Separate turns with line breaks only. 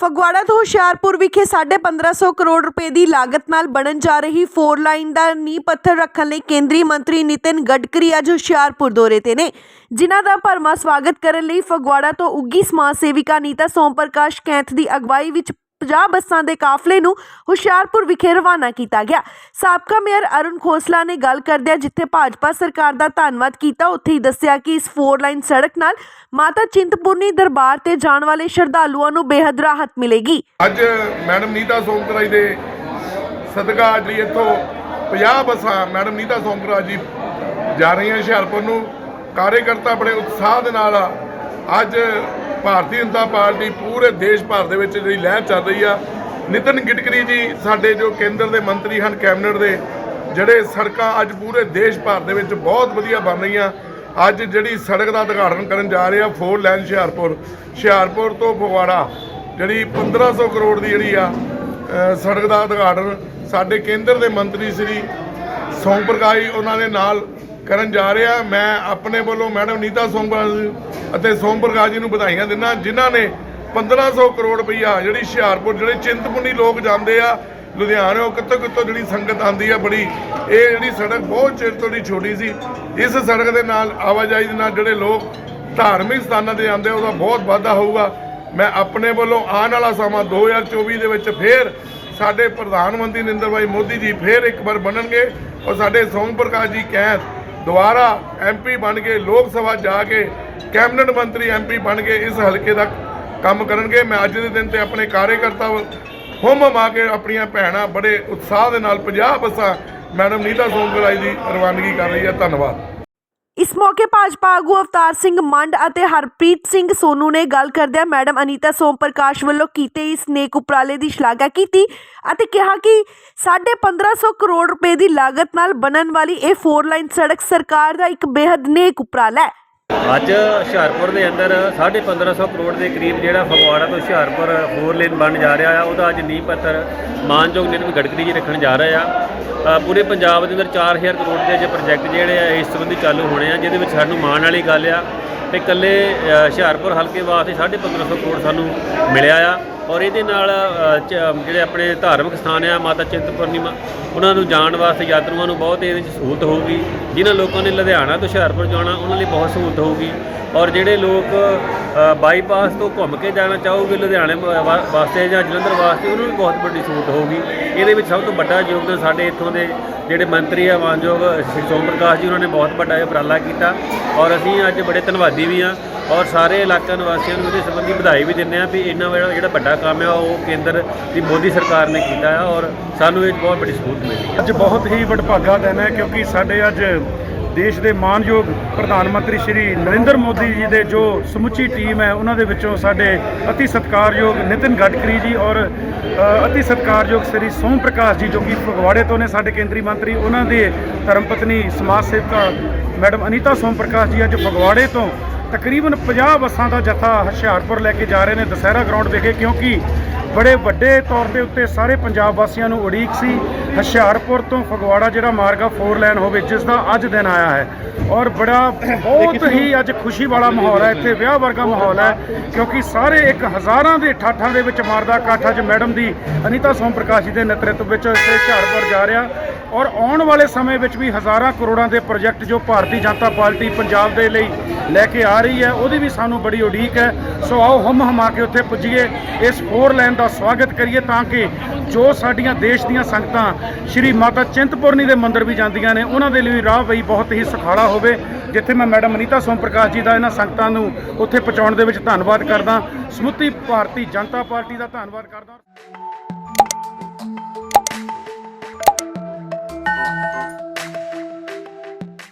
ਫਗਵਾੜਾ ਤੋਂ ਹੁਸ਼ਿਆਰਪੁਰ ਵਿਖੇ 1550 ਕਰੋੜ ਰੁਪਏ ਦੀ ਲਾਗਤ ਨਾਲ ਬਣਨ ਜਾ ਰਹੀ ਫੋਰ ਲਾਈਨ ਦਾ ਨੀਂਹ ਪੱਥਰ ਰੱਖਣ ਲਈ ਕੇਂਦਰੀ ਮੰਤਰੀ ਨਿਤਿਨ ਗਡਕਰੀ ਅੱਜ ਹੁਸ਼ਿਆਰਪੁਰ ਦੌਰੇ ਤੇ ਨੇ, ਜਿਨ੍ਹਾਂ ਦਾ ਭਰਮਾ ਸਵਾਗਤ ਕਰਨ ਲਈ ਫਗਵਾੜਾ ਤੋਂ ਉੱਗੀ ਸਮਾਜ ਸੇਵਿਕਾ ਨੀਤਾ ਸੋਮ ਪ੍ਰਕਾਸ਼ ਕੈਂਥ ਦੀ ਅਗਵਾਈ ਵਿੱਚ 50 ਬੱਸਾਂ ਦੇ ਕਾਫਲੇ ਨੂੰ ਹੁਸ਼ਿਆਰਪੁਰ ਵਿਖੇ ਰਵਾਨਾ ਕੀਤਾ ਗਿਆ। ਸਾਬਕਾ ਮੇਅਰ ਅਰੁਣ ਖੋਸਲਾ ਨੇ ਗੱਲ ਕਰਦਿਆਂ ਜਿੱਥੇ ਭਾਜਪਾ ਸਰਕਾਰ ਦਾ ਧੰਨਵਾਦ ਕੀਤਾ, ਉੱਥੇ ਹੀ ਦੱਸਿਆ ਕਿ ਇਸ ਫੋਰ ਲਾਈਨ ਸੜਕ ਨਾਲ ਮਾਤਾ ਚਿੰਤਪੁਰਨੀ ਦਰਬਾਰ ਤੇ ਜਾਣ ਵਾਲੇ ਸ਼ਰਧਾਲੂਆਂ ਨੂੰ ਬੇਹੱਦ ਰਾਹਤ ਮਿਲੇਗੀ।
ਅੱਜ ਮੈਡਮ ਨੀਤਾ ਸੋਮਕਰਾ ਦੇ ਸਦਕਾ ਜਿਹੜੀ ਇੱਥੋਂ 50 ਬੱਸਾਂ ਮੈਡਮ ਨੀਤਾ ਸੋਮਕਰਾ ਜੀ ਜਾ ਰਹੀਆਂ ਹੁਸ਼ਿਆਰਪੁਰ ਨੂੰ। ਕਾਰਜਕਰਤਾ ਬੜੇ ਉਤਸ਼ਾਹ ਦੇ ਨਾਲ ਅੱਜ ਭਾਰਤੀ ਜਨਤਾ ਪਾਰਟੀ ਪੂਰੇ ਦੇਸ਼ ਭਰ ਦੇ ਵਿੱਚ ਜਿਹੜੀ ਲਹਿਰ ਚੱਲ ਰਹੀ ਆ, ਨਿਤਨ ਗਡਕਰੀ ਜੀ ਸਾਡੇ ਜੋ ਕੇਂਦਰ ਦੇ ਮੰਤਰੀ ਹਨ, ਕੈਬਨਿਟ ਦੇ, ਜਿਹੜੇ ਸੜਕਾਂ ਅੱਜ ਪੂਰੇ ਦੇਸ਼ ਭਰ ਦੇ ਵਿੱਚ ਬਹੁਤ ਵਧੀਆ ਬਣ ਰਹੀਆਂ। ਅੱਜ ਜਿਹੜੀ ਸੜਕ ਦਾ ਉਦਘਾਟਨ ਕਰਨ ਜਾ ਰਹੇ ਆ ਫੋਰ ਲਾਈਨ ਹੁਸ਼ਿਆਰਪੁਰ। ਹੁਸ਼ਿਆਰਪੁਰ ਤੋਂ ਫਗਵਾੜਾ, ਜਿਹੜੀ 1500 ਕਰੋੜ ਦੀ ਜਿਹੜੀ ਆ ਸੜਕ ਦਾ ਉਦਘਾਟਨ ਸਾਡੇ ਕੇਂਦਰ ਦੇ ਮੰਤਰੀ ਸ੍ਰੀ ਸੋਮ ਪ੍ਰਕਾਸ਼ ਉਹਨਾਂ ਦੇ ਨਾਲ ਕਰਨ ਜਾ ਰਿਹਾ ਮੈਂ ਆਪਣੇ ਵੱਲੋਂ ਮੈਡਮ ਨੀਤਾ ਸੋਮ ਅਤੇ ਸੋਮ ਪ੍ਰਕਾਸ਼ ਜੀ ਨੂੰ ਵਧਾਈਆਂ ਦਿੰਦਾ ਜਿਨ੍ਹਾਂ ਨੇ 1500 ਕਰੋੜ ਰੁਪਈਆ ਜਿਹੜੀ ਹੁਸ਼ਿਆਰਪੁਰ ਜਿਹੜੇ ਚਿੰਤਪੁਰਨੀ ਲੋਕ ਜਾਂਦੇ ਆ ਲੁਧਿਆਣੇ ਉਹ ਕਿੱਥੋਂ ਕਿੱਥੋਂ ਜਿਹੜੀ ਸੰਗਤ ਆਂਦੀ ਆ ਬੜੀ ਇਹ ਜਿਹੜੀ ਸੜਕ ਬਹੁਤ ਚਿਰ ਤੋਂ ਦੀ ਛੋਟੀ ਸੀ ਇਸ ਸੜਕ ਦੇ ਨਾਲ ਆਵਾਜਾਈ ਦੇ ਨਾਲ ਜਿਹੜੇ ਲੋਕ ਧਾਰਮਿਕ ਸਥਾਨਾਂ ਤੇ ਜਾਂਦੇ ਆ, ਉਹਦਾ ਬਹੁਤ ਵਾਧਾ ਹੋਊਗਾ। ਮੈਂ ਆਪਣੇ ਵੱਲੋਂ ਆਉਣ ਵਾਲਾ ਸਮਾਂ 2024 ਦੇ ਵਿੱਚ ਫੇਰ ਸਾਡੇ ਪ੍ਰਧਾਨ ਮੰਤਰੀ ਨਰਿੰਦਰ ਭਾਈ ਮੋਦੀ ਜੀ ਫੇਰ ਇੱਕ ਵਾਰ ਬਣਨਗੇ ਔਰ ਸਾਡੇ ਸੋਮ ਪ੍ਰਕਾਸ਼ ਜੀ ਕੈਂਥ ਦੁਬਾਰਾ ਐਮਪੀ ਬਣ ਕੇ, ਲੋਕ ਸਭਾ ਜਾ ਕੇ, ਕੈਬਨਿਟ ਮੰਤਰੀ ਐਮਪੀ ਬਣ ਕੇ ਇਸ ਹਲਕੇ ਦਾ ਕੰਮ ਕਰਨਗੇ। ਮੈਂ ਅੱਜ ਦੇ ਦਿਨ ਤੇ ਆਪਣੇ ਕਾਰਜਕਰਤਾ ਹੁਮ ਹਮਾ ਕੇ ਆਪਣੀਆਂ ਭੈਣਾਂ ਬੜੇ ਉਤਸ਼ਾਹ ਦੇ ਨਾਲ 50 ਬੱਸਾਂ ਮੈਡਮ ਨੀਤਾ ਸੋਮਗਰਾਈ ਦੀ ਰਵਾਨਗੀ ਕਰ ਰਹੀ ਹੈ। ਧੰਨਵਾਦ।
ਇਸ ਮੌਕੇ ਭਾਜਪਾ ਆਗੂ ਅਵਤਾਰ ਸਿੰਘ ਮੰਡ ਅਤੇ ਹਰਪ੍ਰੀਤ ਸਿੰਘ ਸੋਨੂ ਨੇ ਗੱਲ ਕਰਦਿਆਂ ਮੈਡਮ ਅਨੀਤਾ ਸੋਮ ਪ੍ਰਕਾਸ਼ ਵੱਲੋਂ ਕੀਤੇ ਇਸ ਨੇਕ ਉਪਰਾਲੇ ਦੀ ਸ਼ਲਾਘਾ ਕੀਤੀ ਅਤੇ ਕਿਹਾ ਕਿ 1550 ਕਰੋੜ ਰੁਪਏ ਦੀ ਲਾਗਤ ਨਾਲ ਬਣਨ ਵਾਲੀ ਇਹ ਫੋਰ ਲਾਈਨ ਸੜਕ ਸਰਕਾਰ ਦਾ ਇੱਕ ਬੇहद ਨੇਕ ਉਪਰਾਲਾ ਹੈ।
ਅੱਜ ਹੁਸ਼ਿਆਰਪੁਰ ਦੇ ਅੰਦਰ 1550 ਕਰੋੜ ਦੇ ਕਰੀਬ ਜਿਹੜਾ ਫਗਵਾੜਾ ਤੋਂ ਹੁਸ਼ਿਆਰਪੁਰ ਫੋਰ ਲੇਨ ਬਣ ਜਾ ਰਿਹਾ ਆ, ਉਹਦਾ ਅੱਜ ਨੀਂਹ ਪੱਥਰ ਮਾਨਯੋਗ ਨਿਤਿਨ ਗਡਕਰੀ ਜੀ ਰੱਖਣ ਜਾ ਰਹੇ ਆ। ਪੂਰੇ ਪੰਜਾਬ ਦੇ ਅੰਦਰ 4000 ਕਰੋੜ ਦੇ ਜੇ ਪ੍ਰੋਜੈਕਟ ਜਿਹੜੇ ਆ, ਇਸ ਸੰਬੰਧੀ ਚਾਲੂ ਹੋਣੇ ਆ, ਜਿਹਦੇ ਵਿੱਚ ਸਾਨੂੰ ਮਾਣ ਵਾਲੀ ਗੱਲ ਆ ਤੇ ਇਕੱਲੇ ਹੁਸ਼ਿਆਰਪੁਰ ਹਲਕੇ ਵਾਸਤੇ 1550 ਕਰੋੜ ਸਾਨੂੰ ਮਿਲਿਆ ਆ। ਔਰ ਇਹਦੇ ਨਾਲ ਚ- ਜਿਹੜੇ ਆਪਣੇ ਧਾਰਮਿਕ ਸਥਾਨ ਆ, ਮਾਤਾ ਚਿੰਤਪੁਰਨੀ ਮਾ ਉਹਨਾਂ ਨੂੰ ਜਾਣ ਵਾਸਤੇ ਯਾਤਰੂਆਂ ਨੂੰ ਬਹੁਤ ਇਹਦੇ ਵਿੱਚ ਸਹੂਲਤ ਹੋਊਗੀ। ਜਿਨ੍ਹਾਂ ਲੋਕਾਂ ਨੇ ਲੁਧਿਆਣਾ ਤੋਂ ਹੁਸ਼ਿਆਰਪੁਰ ਜਾਣਾ, ਉਹਨਾਂ ਲਈ ਬਹੁਤ ਸਹੂਲਤ ਹੋਊਗੀ। ਔਰ ਜਿਹੜੇ ਲੋਕ ਬਾਈਪਾਸ ਤੋਂ ਘੁੰਮ ਕੇ ਜਾਣਾ ਚਾਹੋਗੇ ਲੁਧਿਆਣੇ ਵਾ- ਵਾ- ਵਾਸਤੇ ਜਾਂ ਜਲੰਧਰ ਵਾਸਤੇ, ਉਹਨਾਂ ਨੂੰ ਬਹੁਤ ਵੱਡੀ ਸਹੂਲਤ ਹੋਊਗੀ। ਇਹਦੇ ਵਿੱਚ ਸਭ ਤੋਂ ਵੱਡਾ ਯੋਗਦਾਨ ਸਾਡੇ ਇੱਥੋਂ ਦੇ ਜਿਹੜੇ ਮੰਤਰੀ ਆ, ਮਾਨਯੋਗ ਸ਼੍ਰੀ ਸੋਮ ਪ੍ਰਕਾਸ਼ ਜੀ, ਉਹਨਾਂ ਨੇ ਬਹੁਤ ਵੱਡਾ ਇਹ ਉਪਰਾਲਾ ਕੀਤਾ। ਔਰ ਅਸੀਂ ਅੱਜ ਬੜੇ ਧੰਨਵਾਦੀ ਵੀ ਆ ਔਰ ਸਾਰੇ ਇਲਾਕਾ ਨਿਵਾਸੀਆਂ ਨੂੰ ਇਹਦੇ ਸੰਬੰਧੀ ਵਧਾਈ ਵੀ ਦਿੰਦੇ ਆ ਵੀ ਇਹਨਾਂ ਵਾਲਾ ਜਿਹੜਾ ਵੱਡਾ ਕੰਮ ਆ ਉਹ ਕੇਂਦਰ ਦੀ ਮੋਦੀ ਸਰਕਾਰ ਨੇ ਕੀਤਾ ਆ ਔਰ ਸਾਨੂੰ ਇਹ ਬਹੁਤ ਵੱਡੀ ਸਹੂਲਤ ਮਿਲੀ
ਅੱਜ ਬਹੁਤ ਹੀ ਵਡਭਾਗਾ ਦਿਨ ਹੈ ਕਿਉਂਕਿ ਸਾਡੇ ਅੱਜ ਦੇਸ਼ ਦੇ ਮਾਨਯੋਗ ਪ੍ਰਧਾਨ ਮੰਤਰੀ ਸ਼੍ਰੀ ਨਰਿੰਦਰ ਮੋਦੀ ਜੀ ਦੇ ਜੋ ਸਮੁੱਚੀ ਟੀਮ ਹੈ ਉਹਨਾਂ ਦੇ ਵਿੱਚੋਂ ਸਾਡੇ ਅਤੀ ਸਤਿਕਾਰਯੋਗ ਨਿਤਿਨ ਗਡਕਰੀ ਜੀ ਔਰ ਅ, ਅਤੀ ਸਤਿਕਾਰਯੋਗ ਸ਼੍ਰੀ ਸੋਮ ਪ੍ਰਕਾਸ਼ ਜੀ ਜੋ ਕਿ ਫਗਵਾੜੇ ਤੋਂ ਨੇ ਸਾਡੇ ਕੇਂਦਰੀ ਮੰਤਰੀ ਉਹਨਾਂ ਦੇ ਧਰਮ ਪਤਨੀ ਸਮਾਜ ਸੇਵਕਾ ਮੈਡਮ ਅਨੀਤਾ ਸੋਮ ਪ੍ਰਕਾਸ਼ ਜੀ ਅੱਜ ਫਗਵਾੜੇ ਤੋਂ ਤਕਰੀਬਨ 50 ਬੱਸਾਂ ਦਾ ਜਥਾ ਹੁਸ਼ਿਆਰਪੁਰ ਲੈ ਕੇ ਜਾ ਰਹੇ ਨੇ ਦੁਸਹਿਰਾ ਗਰਾਊਂਡ ਵਿਖੇ, ਕਿਉਂਕਿ ਬੜੇ ਵੱਡੇ ਤੌਰ ਦੇ ਉੱਤੇ ਸਾਰੇ ਪੰਜਾਬ ਵਾਸੀਆਂ ਨੂੰ ਉਡੀਕ ਸੀ। ਹੁਸ਼ਿਆਰਪੁਰ ਤੋਂ ਫਗਵਾੜਾ ਜਿਹੜਾ ਮਾਰਗ ਆ ਫੋਰ ਲਾਈਨ ਹੋਵੇ, ਜਿਸ ਦਾ ਅੱਜ ਦਿਨ ਆਇਆ ਹੈ। ਔਰ ਬੜਾ ਬਹੁਤ ਹੀ ਅੱਜ ਖੁਸ਼ੀ ਵਾਲਾ ਮਾਹੌਲ ਹੈ, ਇੱਥੇ ਵਿਆਹ ਵਰਗਾ ਮਾਹੌਲ ਹੈ, ਕਿਉਂਕਿ ਸਾਰੇ ਇੱਕ ਹਜ਼ਾਰਾਂ ਦੇ ਠਾਠਾਂ ਦੇ ਵਿੱਚ ਮਾਰਦਾ ਕਾਠਾ 'ਚ ਮੈਡਮ ਦੀ, ਅਨੀਤਾ ਸੋਮ ਪ੍ਰਕਾਸ਼ ਜੀ ਦੇ ਨੇਤਰਤਵ ਵਿੱਚ ਇੱਥੇ ਹੁਸ਼ਿਆਰਪੁਰ ਜਾ ਰਿਹਾ। ਔਰ ਆਉਣ ਵਾਲੇ ਸਮੇਂ ਵਿੱਚ ਵੀ ਹਜ਼ਾਰਾਂ ਕਰੋੜਾਂ ਦੇ ਪ੍ਰੋਜੈਕਟ ਜੋ ਭਾਰਤੀ ਜਨਤਾ ਪਾਰਟੀ ਪੰਜਾਬ ਦੇ ਲਈ ਲੈ ਕੇ ਆ ਰਹੀ ਹੈ, ਉਹਦੀ ਵੀ ਸਾਨੂੰ ਬੜੀ ਉਡੀਕ ਹੈ। ਸੋ ਆਓ, ਹਮ ਹਮਾ ਕੇ ਉੱਥੇ ਪੁੱਜੀਏ। ਇਸ ਫੋਰ ਲਾਈਨ ਦਾ ਸਵਾਗਤ ਕਰੀਏ ਤਾਂ ਕਿ ਜੋ ਸਾਡੀਆਂ ਦੇਸ਼ ਦੀਆਂ ਸੰਗਤਾਂ ਸ਼੍ਰੀ ਮਾਤਾ ਚਿੰਤਪੁਰਨੀ ਦੇ ਮੰਦਿਰ ਵੀ ਜਾਂਦੀਆਂ ਨੇ, ਉਹਨਾਂ ਦੇ ਲਈ ਰਾਹ ਬਈ ਬਹੁਤ ਹੀ ਸੁਖਾਲਾ ਹੋਵੇ, ਜਿੱਥੇ ਮੈਂ ਮੈਡਮ ਅਨੀਤਾ ਸੋਮ ਪ੍ਰਕਾਸ਼ ਜੀ ਦਾ ਇਹਨਾਂ ਸੰਗਤਾਂ ਨੂੰ ਉੱਥੇ ਪਹੁੰਚਾਉਣ ਦੇ ਵਿੱਚ ਧੰਨਵਾਦ ਕਰਦਾ। ਸਮੁੱਚੀ ਭਾਰਤੀ ਜਨਤਾ ਪਾਰਟੀ ਦਾ ਧੰਨਵਾਦ ਕਰਦਾ।